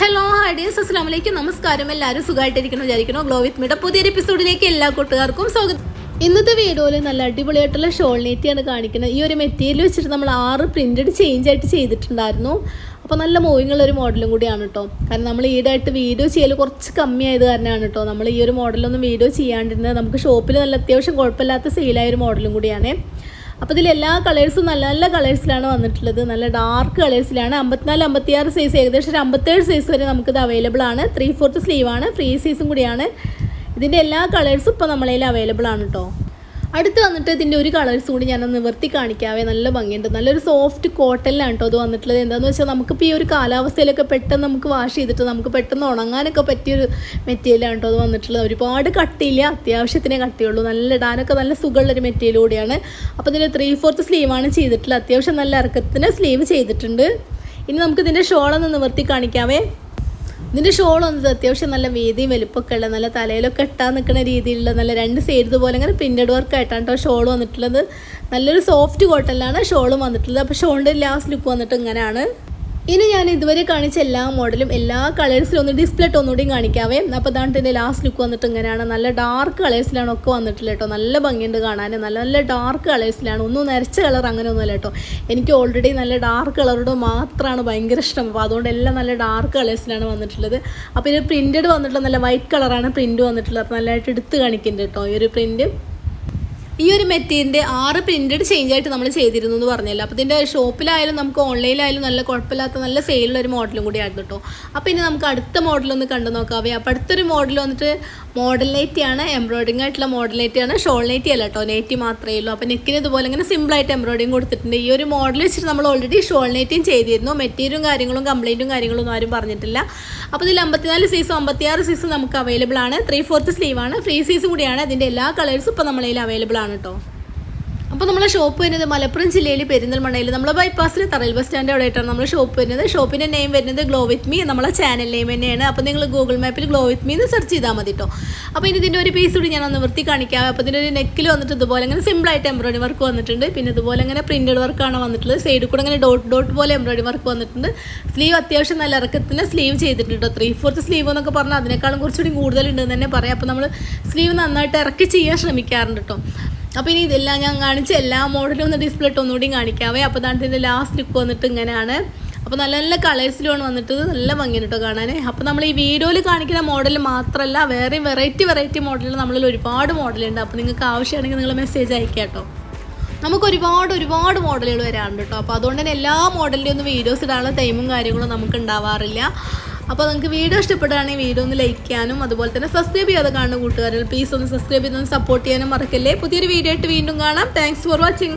Hello ഹാഡിയസ് അസ്സാം വലൈക്കും നമസ്കാരം എല്ലാവരും സുഖമായിട്ടിരിക്കണം വിചാരിക്കണോ ഗ്ലോ വിത്ത് മീയുടെ പുതിയൊരു എപ്പിസോഡിലേക്ക് എല്ലാ കൂട്ടുകാർക്കും സ്വാഗതം. ഇന്നത്തെ വീഡിയോയിൽ നല്ല അടിപൊളിയായിട്ടുള്ള ഷോൾ നെറ്റിയാണ് കാണിക്കുന്നത്. ഈ ഒരു മെറ്റീരിയൽ വെച്ചിട്ട് നമ്മൾ ആറ് പ്രിന്റഡ് ചേഞ്ച് ആയിട്ട് ചെയ്തിട്ടുണ്ടായിരുന്നു. അപ്പോൾ നല്ല മൂവിങ് ഉള്ള ഒരു മോഡലും കൂടിയാണ് കേട്ടോ കാരണം നമ്മൾ ഈടായിട്ട് വീഡിയോ ചെയ്യൽ കുറച്ച് കമ്മിയായത് കാരണമാണ് കേട്ടോ നമ്മൾ ഈ ഒരു മോഡലൊന്നും വീഡിയോ ചെയ്യാണ്ടിരുന്നത്. നമുക്ക് ഷോപ്പിൽ നല്ല അത്യാവശ്യം കുഴപ്പമില്ലാത്ത സെയിലായ ഒരു മോഡലും കൂടിയാണ്. അപ്പോൾ ഇതിൽ എല്ലാ കളേഴ്സും നല്ല നല്ല കളേഴ്സിലാണ് വന്നിട്ടുള്ളത്. നല്ല ഡാർക്ക് കളേഴ്സിലാണ് അമ്പത്തിനാല് അമ്പത്തിയാറ് സൈസ് ഏകദേശം ഒരു അമ്പത്തേഴ് സൈസ് വരെ നമുക്കിത് അവൈലബിൾ ആണ്. ത്രീ ഫോർത്ത് സ്ലീവാണ് ഫ്രീ സൈസും കൂടിയാണ്. ഇതിന്റെ എല്ലാ കളേഴ്സും ഇപ്പോൾ നമ്മളതിൽ അവൈലബിൾ ആണ് കേട്ടോ അടുത്ത് വന്നിട്ട് ഇതിന്റെ ഒരു കളേഴ്സ് കൂടി ഞാൻ നിവർത്തി കാണിക്കാവേ. നല്ല ഭംഗിയുണ്ട്. നല്ലൊരു സോഫ്റ്റ് കോട്ടനിലാണ് കേട്ടോ അത് വന്നിട്ടുള്ളത്. എന്താണെന്ന് വെച്ചാൽ നമുക്കിപ്പോൾ ഈ ഒരു കാലാവസ്ഥയിലൊക്കെ പെട്ടെന്ന് നമുക്ക് വാഷ് ചെയ്തിട്ട് നമുക്ക് പെട്ടെന്ന് ഉണങ്ങാനൊക്കെ പറ്റിയൊരു മെറ്റീരിയലാണ് കേട്ടോ അത് വന്നിട്ടുള്ളത്. ഒരുപാട് കട്ടിയില്ല. അത്യാവശ്യത്തിനെ കട്ടിയുള്ളൂ. നല്ല ഇടാനൊക്കെ നല്ല സുഖമുള്ളൊരു മെറ്റീരിയൽ കൂടിയാണ്. അപ്പോൾ ഇതിന്റെ ത്രീ ഫോർത്ത് സ്ലീവാണ് ചെയ്തിട്ടുള്ളത്. അത്യാവശ്യം നല്ല ഇറക്കത്തിന് സ്ലീവ് ചെയ്തിട്ടുണ്ട്. ഇനി നമുക്ക് ഇതിന്റെ ഷോളൊന്ന് നിവർത്തി കാണിക്കാവേ. ഇതിന്റെ ഷോൾ വന്നത് അത്യാവശ്യം നല്ല വീതിയും വലുപ്പമൊക്കെ ഉള്ള നല്ല തലയിലൊക്കെ ഇട്ടാൻ നിൽക്കുന്ന രീതിയിലുള്ള നല്ല രണ്ട് സൈഡ് ഇതുപോലെ അങ്ങനെ പ്രിന്റഡ് വർക്ക് ആയിട്ടാണ് കേട്ടോ ഷോൾ വന്നിട്ടുള്ളത്. നല്ലൊരു സോഫ്റ്റ് കോട്ടനിലാണ് ഷോളും വന്നിട്ടുള്ളത്. അപ്പോൾ ഷോളിന്റെ ലാസ്റ്റ് ലുക്ക് വന്നിട്ട് ഇങ്ങനെയാണ്. ഇനി ഞാൻ ഇതുവരെ കാണിച്ച എല്ലാ മോഡലും എല്ലാ കളേഴ്സിലും ഒന്ന് ഡിസ്പ്ലേ ഒന്നുകൂടി കാണിക്കാവേ. അപ്പോൾ അതാണ് ഇതിന്റെ ലാസ്റ്റ് ലുക്ക് വന്നിട്ട് ഇങ്ങനെയാണ്. നല്ല ഡാർക്ക് കളേഴ്സിലാണ് ഒക്കെ വന്നിട്ടില്ല കേട്ടോ. നല്ല ഭംഗിയുണ്ട് കാണാൻ നല്ല നല്ല ഡാർക്ക് കളേഴ്സിലാണ് ഒന്നും നരച്ച കളർ അങ്ങനെ ഒന്നുമല്ല കേട്ടോ. എനിക്ക് ഓൾറെഡി നല്ല ഡാർക്ക് കളറോട് മാത്രമാണ് ഭയങ്കര ഇഷ്ടം. അപ്പോൾ അതുകൊണ്ട് എല്ലാം നല്ല ഡാർക്ക് കളേഴ്സിലാണ് വന്നിട്ടുള്ളത്. അപ്പോൾ ഇത് പ്രിന്റഡ് വന്നിട്ടുള്ള നല്ല വൈറ്റ് കളറാണ് പ്രിന്റ് വന്നിട്ടുള്ളത്. അപ്പോൾ നല്ലതായിട്ട് എടുത്ത് കാണിക്കുന്നുണ്ട് കേട്ടോ ഈ ഒരു പ്രിന്റ് ഈ ഒരു മെറ്റീരിയലിന്റെ ആറ് പ്രിന്റഡ് ചേഞ്ച് ആയിട്ട് നമ്മൾ ചെയ്തിരുന്നു എന്ന് പറഞ്ഞല്ലോ. അപ്പോൾ ഇതിന്റെ ഷോപ്പിലായാലും നമുക്ക് ഓൺലൈനിലായാലും നല്ല കുഴപ്പമില്ലാത്ത നല്ല സെയിലുള്ള ഒരു മോഡലും കൂടി ആയിരുന്നു കേട്ടോ അപ്പോൾ ഇനി നമുക്ക് അടുത്ത മോഡലൊന്ന് കണ്ടു നോക്കാവേ. അപ്പോൾ അടുത്തൊരു മോഡൽ വന്നിട്ട് മോഡൽ ആണ് എംബ്രോയിഡിങ് ആയിട്ടുള്ള മോഡൽ ആണ് ഷോൾ നെറ്റി അല്ല കേട്ടോ നൈറ്റി മാത്രമേ ഉള്ളൂ. അപ്പോൾ നെക്കിന് ഇതുപോലെ ഇങ്ങനെ സിമ്പിളായിട്ട് എംബ്രോയിഡിങ് കൊടുത്തിട്ടുണ്ട്. ഈ ഒരു മോഡൽ വെച്ചിട്ട് നമ്മൾ ഓൾറെഡി ഷോൾ നൈറ്റിയും ചെയ്തിരുന്നു. മെറ്റീരിയലും കാര്യങ്ങളും കംപ്ലൈന്റും കാര്യങ്ങളും ഒന്നും ആരും പറഞ്ഞിട്ടില്ല. അപ്പോൾ ഇതിൽ അമ്പത്തിനാല് സൈസും അമ്പത്തിയാറ് സൈസും നമുക്ക് അവൈലബിൾ ആണ്. ത്രീ ഫോർത്ത് ആണ്. ഫ്രീ സൈസ് കൂടിയാണ്. അതിന്റെ എല്ലാ കളേഴ്സും ഇപ്പോൾ നമ്മളതിൽ അവൈലബിൾ ആണ്. കേട്ടോ. അപ്പോൾ നമ്മളെ ഷോപ്പ് വരുന്നത് മലപ്പുറം ജില്ലയിൽ പെരിന്തൽമണ്ണയിൽ. നമ്മളെ ബൈപ്പാസിൽ തറയിൽ ബസ് സ്റ്റാൻഡ് അവിടെ ആയിട്ടാണ് നമ്മൾ ഷോപ്പ് വരുന്നത്. ഷോപ്പിന്റെ നെയിം വരുന്നത് ഗ്ലോ വിത്ത് മീ നമ്മളെ ചാനൽ നെയിം തന്നെയാണ്. അപ്പോൾ നിങ്ങൾ ഗൂഗിൾ മാപ്പിൽ ഗ്ലോ വിത്ത് മീ എന്ന് സെർച്ച് ചെയ്താൽ മതി കേട്ടോ അപ്പോൾ ഇനി ഇതിന്റെ ഒരു പീസ് കൂടി ഞാൻ ഒന്ന് വൃത്തി കാണിക്കാം. അപ്പോൾ ഇതിന്റെ ഒരു നെക്കിൽ വന്നിട്ട് ഇതുപോലെ ഇങ്ങനെ സിമ്പിളായിട്ട് എംബ്രോയിഡറി വർക്ക് വന്നിട്ടുണ്ട്. പിന്നെ ഇതുപോലെ അങ്ങനെ പ്രിന്റഡ് വർക്കാണ് വന്നിട്ടുള്ളത്. സൈഡിൽ കൂടെ അങ്ങനെ ഡോട്ട് ഡോട്ട് പോലെ എംബ്രോയിഡറി വർക്ക് വന്നിട്ടുണ്ട്. സ്ലീവ് അത്യാവശ്യം നല്ല ഇറക്കത്തിന് സ്ലീവ് ചെയ്തിട്ടുണ്ട് കേട്ടോ ത്രീ ഫോർത്ത് സ്ലീവ് എന്നൊക്കെ പറഞ്ഞാൽ അതിനേക്കാളും കുറച്ചുകൂടി കൂടുതലുണ്ടെന്ന് തന്നെ പറയാം. അപ്പോൾ നമ്മൾ സ്ലീവ് നന്നായിട്ട് ഇറക്കി ചെയ്യാൻ ശ്രമിക്കാറുണ്ട് കേട്ടോ അപ്പോൾ ഇനി ഇതെല്ലാം ഞാൻ കാണിച്ച എല്ലാ മോഡലും ഒന്ന് ഡിസ്പ്ലേ ഇട്ട് ഒന്നുകൂടി കാണിക്കാവേ. അപ്പോൾ അതാണ് ഇതിന്റെ ലാസ്റ്റ് ലുക്ക് വന്നിട്ട് ഇങ്ങനെയാണ്. അപ്പോൾ നല്ല നല്ല കളേഴ്സിലുമാണ് വന്നിട്ട് നല്ല ഭംഗിയാണ് കേട്ടോ കാണാൻ അപ്പോൾ നമ്മൾ ഈ വീഡിയോയിൽ കാണിക്കുന്ന മോഡൽ മാത്രമല്ല വേറെ വെറൈറ്റി വെറൈറ്റി മോഡലിൽ നമ്മളിൽ ഒരുപാട് മോഡലുണ്ട് അപ്പോൾ നിങ്ങൾക്ക് ആവശ്യമാണെങ്കിൽ നിങ്ങൾ മെസ്സേജ് അയക്കാം കേട്ടോ. നമുക്ക് ഒരുപാട് ഒരുപാട് മോഡലുകൾ വരാറുണ്ട് കേട്ടോ അപ്പോൾ അതുകൊണ്ട് തന്നെ എല്ലാ മോഡലിന്റെ ഒന്നും വീഡിയോസ് ഇടാനുള്ള ടൈമും കാര്യങ്ങളും നമുക്ക് ഉണ്ടാവാറില്ല. അപ്പോൾ നിങ്ങൾക്ക് വീഡിയോ ഇഷ്ടപ്പെടുകയാണെങ്കിൽ വീഡിയോ ഒന്ന് ലൈക്ക് ചെയ്യാനും അതുപോലെ തന്നെ സബ്സ്ക്രൈബ് ചെയ്യാതെ കാണുന്ന കൂട്ടുകാരിൽ പ്ലീസ് ഒന്ന് സബ്സ്ക്രൈബ് ചെയ്തൊന്ന് സപ്പോർട്ട് ചെയ്യാനും മറക്കല്ലേ. പുതിയൊരു വീഡിയോ ആയിട്ട് വീണ്ടും കാണാം. Thanks for watching